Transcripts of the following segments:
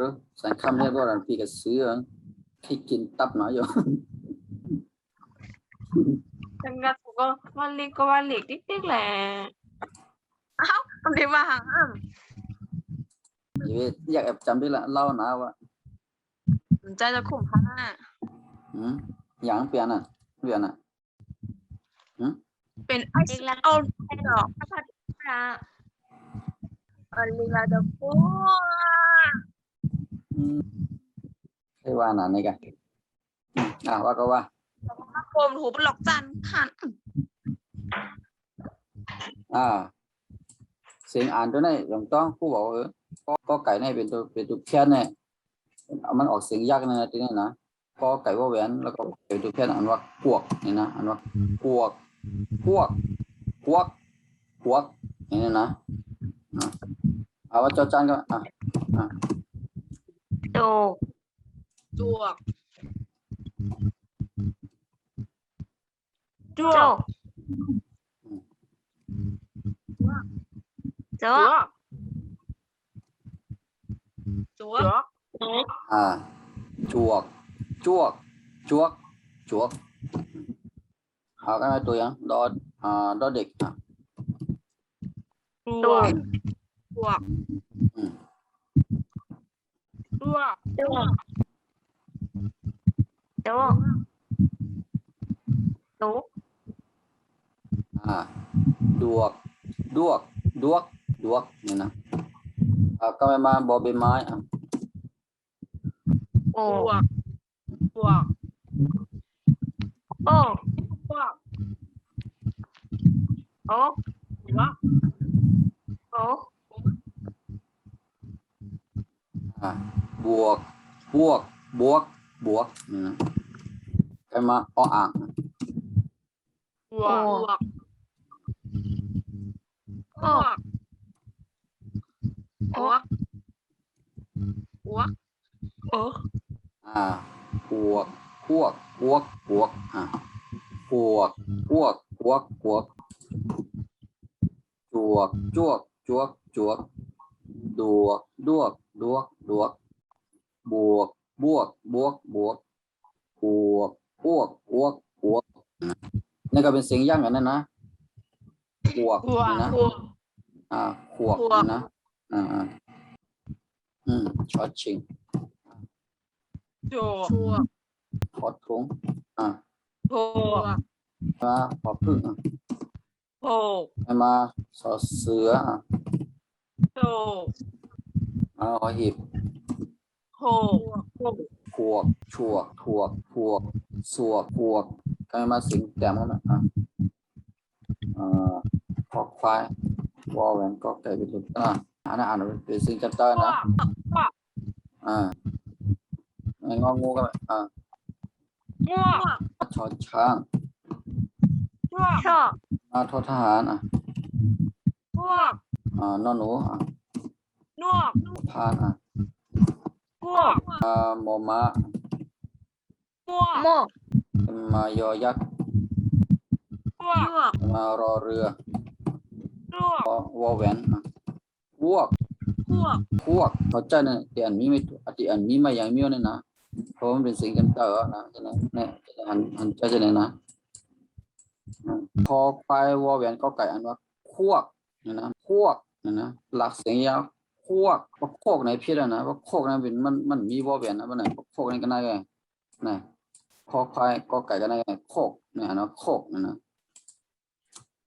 tu sangkamnya orang pi ke sio kikin tap no yo sangat ko wali ko wali tik tik le au di ma hang am ye yak ap cham bi la lao na wa ใจจะคุ้มพันอะอืมอย่างเปลี่ยนอะเปลี่ยนอะอืมเป็นไอซ์เอาไปดอกพระพัฒน์พระเออลีลาจะพูด อืมใช่ว่าน่ะนี่กันอืมอะว่าก็ว่าโกมหูเป็นหลอกจันขันอ่า เสียงอ่านตัวนี้อย่างต้องผู้บอกว่าเออก็ก็ไก่นี่เป็นตัวเป็นตัวเพี้ยนเนี่ยเอามันออกเสียงยากนะทีนี้นะก็ไก่ว่าแหวนแล้วก็เป็นตัวเพี้ยนอันว่ากวกนี่นะอันว่ากวกพวกพวกพวกนี่นะอะเอาว่าจอจานก็อะโตจวกโจโจจวกอ่า đồ chuột chuột chuột chuột à chuột chuột chuột chuột à cái này tôi á đó à đó địch. À chuột chuột đúng không? Đúng không? Đúng không? Đúng. À được được được được như nào? À các em mà bỏ bên mai à ồ. Ồ. Ồ ồ ồ. Ồ บอใบไม้อะโอจวกจวกโอจวกโอจวกโออ่าบวก บวก บวก บวกนี่นะก็มาออ่างจวกจวกโอจวกจวกจวกเอออ่าบวกบวกบวกบวกอ่าบวกบวกบวกบวกจวกจวกจวกจวกดวกดวกดวกดวก บวก บวก บวก บวก บวก บวก บวก บวกนี่ก็เป็นเสียงย่ำอย่างนั้นนะขวกนะ อ่าขวกนะ อ่า อืมช็อตชิงจวกพอดทงอ่าโดมาพอพึ่งอะโผมาสอเสืออะโผมาหอหีบ โผพวกชวกถวกพวกสวกพวกก็ให้มาสิงแต้มกันนะอะอ่าพอควายวอแหวนก็ไก่เป็นลูกอะอันนั้นอ่านเป็นสิงจับต้นนะอ่าไอ้งองูกันอ่างัวชอช้างงัวชออ่าทอทหารอะงัวอ่านอนหนูอะนวกพานอะ งัวอ่ามอม้างัวโมมายอยักษ์งัวกมารอเรือนวกวอวอแหวนพวกจวกพวกเขาใจเนี่ยที่อันนี้ไม่ถูกอันที่อันนี้ไม่อย่างมีเนี่ยนะเพราะมันเป็นสิ่งกันเตอนะฉะนะเนี่ยอันอันใจจะเนี่ยนะพอควายวอแหวนก็ไก่อันว่าพวกนี่ยนะพวกนี่ยนะหลักเสียงยาว วกว่าโคกไหนพิษอะนะว่าโคกนั้นเป็นมันมันมีวอแหวนนะมันไหนโคกนี้ก็ได้ไงนะพอควายก็ไก่ก็ได้ไงโคกเนี่ยนะโคกเนี่ยนะ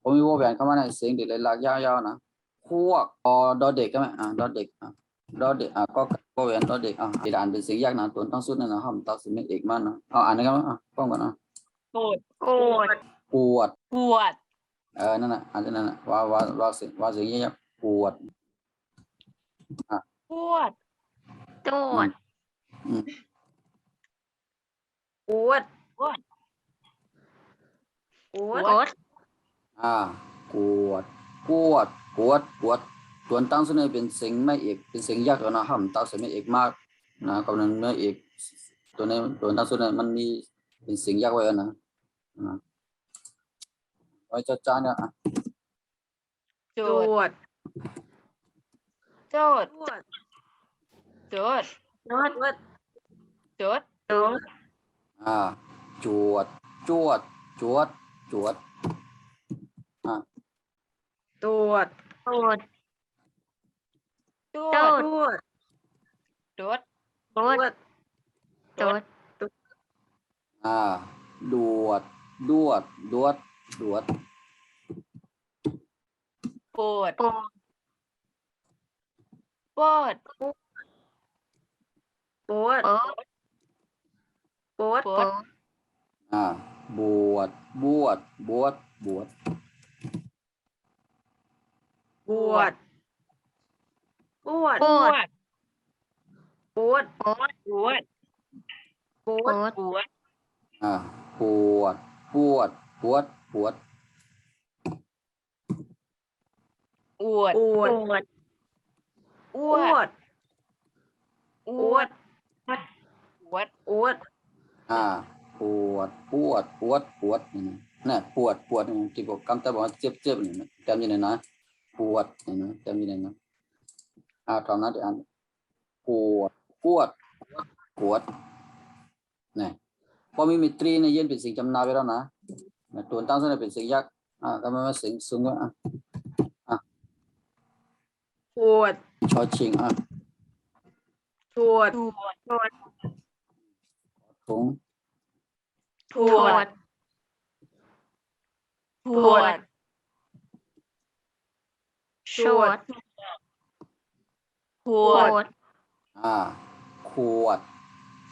ผมมีวอแหวนเข้ามาในเสียงเด็กเลยหลักยาวๆนะพวกอดอเด็กก็ไหมอ่าดอเด็กอะดอเด็กอะก็ก็เวียนดอเด็กอะอีด่านเป็นเสียงยากนะตัวต้องสุดนั่นนะห้ามตัดสินเอกมันนะเอาอ่านนะครับอะป้องกันอะโกรธโกรธปวดปวดเออนั่นน่ะอ่านนั่นน่ะว่าว่าว่าเสียงว่าเสียงยากปวด ปวดปจวดอวดอวด กด อ่ากวดกวดกวดกวดส่วนตั้งส่วนนี้เป็นเสียงไม่เอกเป็นเสียงยากแล้วนะห้ามตั้งเสียงไม่เอกมากนะกำลังไม่เอกตัวนี้ตัวตั้งส่วนนี้มันมีเป็นเสียงยากไว้แล้วนะนะไว้จะจ้าเนี่ยอะจวดจดจวดจด จวดจดจวดอ่าจวดจวดจวดจวดจวดจ ปวดปวดปวดปวดปวดปวดปวดอ่าบวดบวดบวดบวดปวดปวดปวดปวดปวดปวดปวปดวดปวดอ่าปวดปวดปวดปวดอวดปวด อวดปวดอปววดดปวดปวด อ่าปวดปวดปวดปวดนี่นะน่ะปวดปวดนี่ที่บอกคำแต่บอกว่าเจ็บเจ็บนี่นะจำยังไงนะปวดนี่นะจำยังไงนะอ่าตอนนั้นเดี๋ยวอ่านปวดปวดปวดนี่พอมีมิตรีเนี่ยเย็นเป็นสิ่งจำนาไปแล้วนะนะตัวตั้งส่วนนี้เป็นสิ่งยากอ่าก็ไม่มาสิ่งสูงอะ ปวดชอชิงอะปวดปวดปวดถุงปปววดดปวดชวดปวดอ่าขวด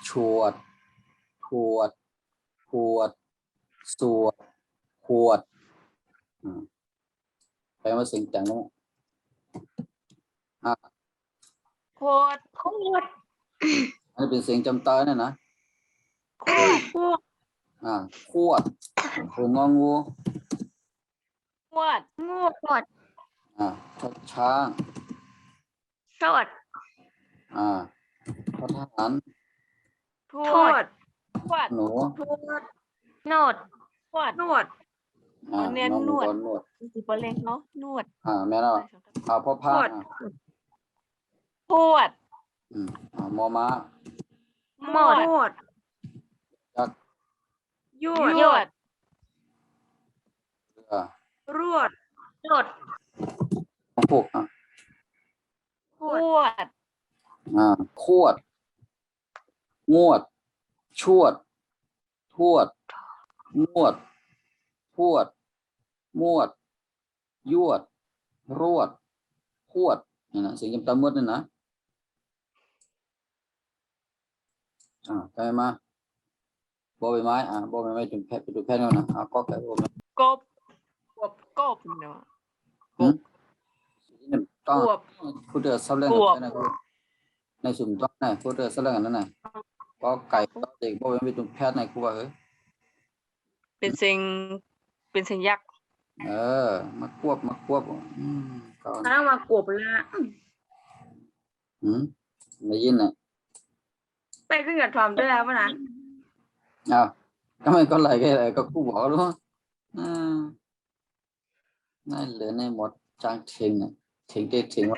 ชวด ขวด ขวด สวด ขวดอืมแปลว่าสิ่งแต่งนู้น ปว ดปวดอันนี้เป็นเสียงจำเตอเนี่ยนะปวดอ่าขวดคืององูปวดงูปวดอ่าทดช้างชวดอ่าทดทหารปปววดดปวดหนูปวดโนดปวดนวดอ่าเนี่ยน้องนวดก่อนนวดสิบเล็กเนาะนวดอ่าแม่เราอ่าพ่อพาขวด อ่าปวดอืมอ่ามอม้าหมดนวดยักษ์ยวดยวดเรือรวดหลดของพวกอะปปวดวดอ่าขวด งวด ชวด ทวด งวดพวด มวด ยวด รวด พวดนี่นะเสียงจำตามมดนี่นะ อ่าไปมาบอใบไม้อ่าบอใบไม้ถึงแพทย์ไปดูแพทย์แล้วนะอ่าก็ไก่บอใบไม้กบกบกบเนาะนี่ต้องปวบพูดเดือดซับเรื่องบกับวบแพทย์นะคือในสุ่มต้องนะพูดเดือดซับเรื่องกันนั่นน่ะก็ไก่ก็เด็กบอใบไม้ไปดูแพทย์ในครูว่าเฮ้ยเป็นสิ่งเป็นสิ่งยักษ์เออมาควบมาควบอืมก่อนถ้ามากบละอืมได้ยินน่ะ ไปขึ้นกับทอมด้วยแล้วป่ะนะอ้าวก็มันก็ไหลก็ไหลก็กูบอกรู้อืมนั่นเหลือในหมดจางเทงน่ะเทงเด็ดเทงว่า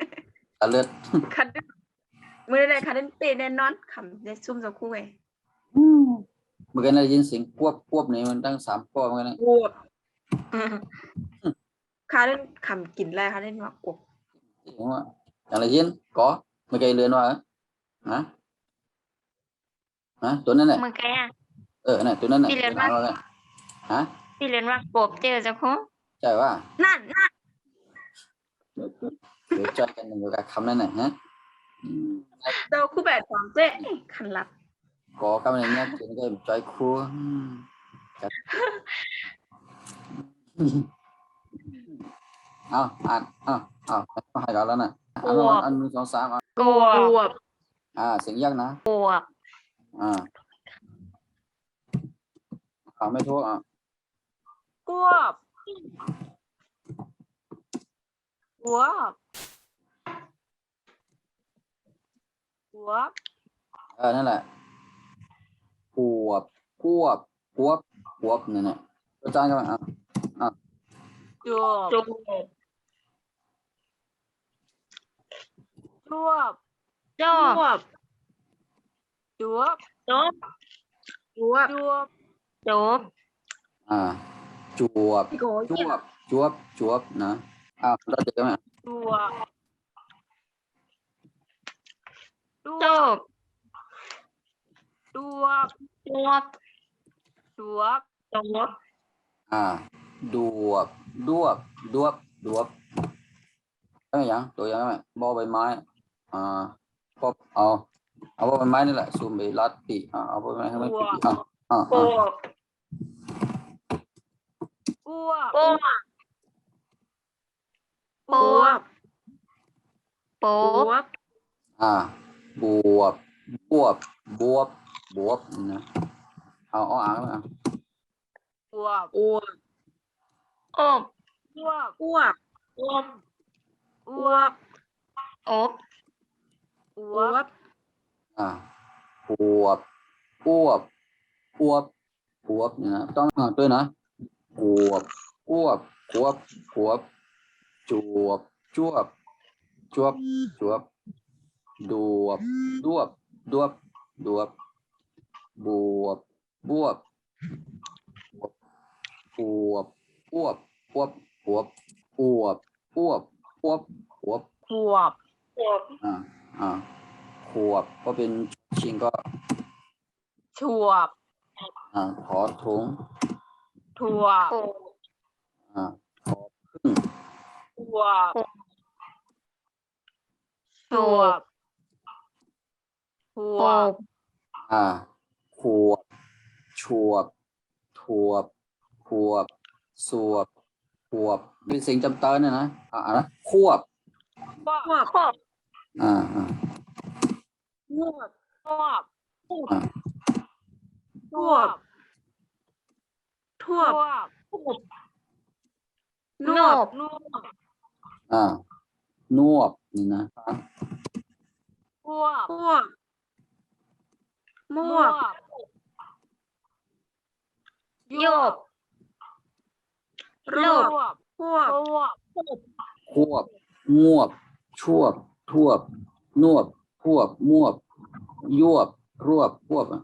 ตะเลือดคันมือได้คันเต้นแน่นอนคำได้ซุ่มสักคู่ไงเมื่อกี้ได้ยินเสียงควบควบนี่มันตั้งสามควบเหมือนกันนะปวดคาเล่นคำกินอะไรคาเล่นว่ากบเสียงว่าอย่างไรยินก็เมื่อกี้เรือนว่าฮะะตัวนั้นแหละมังแกะเออน่ะตัวนั้นน่ะพี่เรียนว่าฮะพี่เรียนว่ากบเจอจะครูใช่ว่านั่นนั่นเดี๋ยวจอยกันหนึ่งกับคำนั้นน่ะฮะเจ้าคู่แบบสองเจ๊ขันลับก็คำนั้เนี่ยเจอกันจอยคู่เอาอ่านเอาเอาให้เราแล้วน่ะอันอันสองสามกลัวอ่าเสียงยากนะกลัว อ่าอ่าไม่โทษอะกวบกวบกวบเออนั่นแหละขวบควบควบควบนั่นแหละอาจารย์ก็มาอะจวบจบจวบจจบวบ จวบจบจวบจวบจบอ่าจวบพี่โกจวบจวบจวบนะอ่าเราเด็กไหมจวบจจวบบจวบจบจวบจบอ่าดวบดวบดวบดวบได้ไหมยังตัวยังไหมบอใบไม้อ่าพบเอา เอาบอใบไม้นี่แหละซูมไปลัดติอ่าเอาบอใบไม้ให้มันปิดอ่าอ่าบอ่าวกกวบบวกกวบบกววกบอ่าบวบบวบบวบบวบนี่นะเอาเอาอ่างไหมอะกวบกวบอบกวบกวบอบกวบอบกวบ อ่าบวบบวบบวบบวบนี่นะต้องอ่าด้วยนะบวบบวบบวบบวบจวบจวบจวบจวบดวบดวบดวบดวบ บวบ บวบ บวบบวบบวบบวบบวบบวบบวบบวบขวบขวบอ่าอ่า ขวบ ก็เป็นชิงก็ชวบอ่าขอถุงทวบขวบอ่าขอพึ่งทวบชวบทขววบบอ่าขวบชวบทวบขวบ สวบขวบเป็นเสียงจำเตินนะนะอ่าอ่านะควบขวบขวบอ่าอ่า ขวบขวบอ่าทวบทวบขวบนวบ นวบอ่านวบนี่นะอะขวบขวบมวบโยบรวบขวบขวบควบงวบ ชวบ ทวบ นวบควบมวบ ยวบรวบควบอะ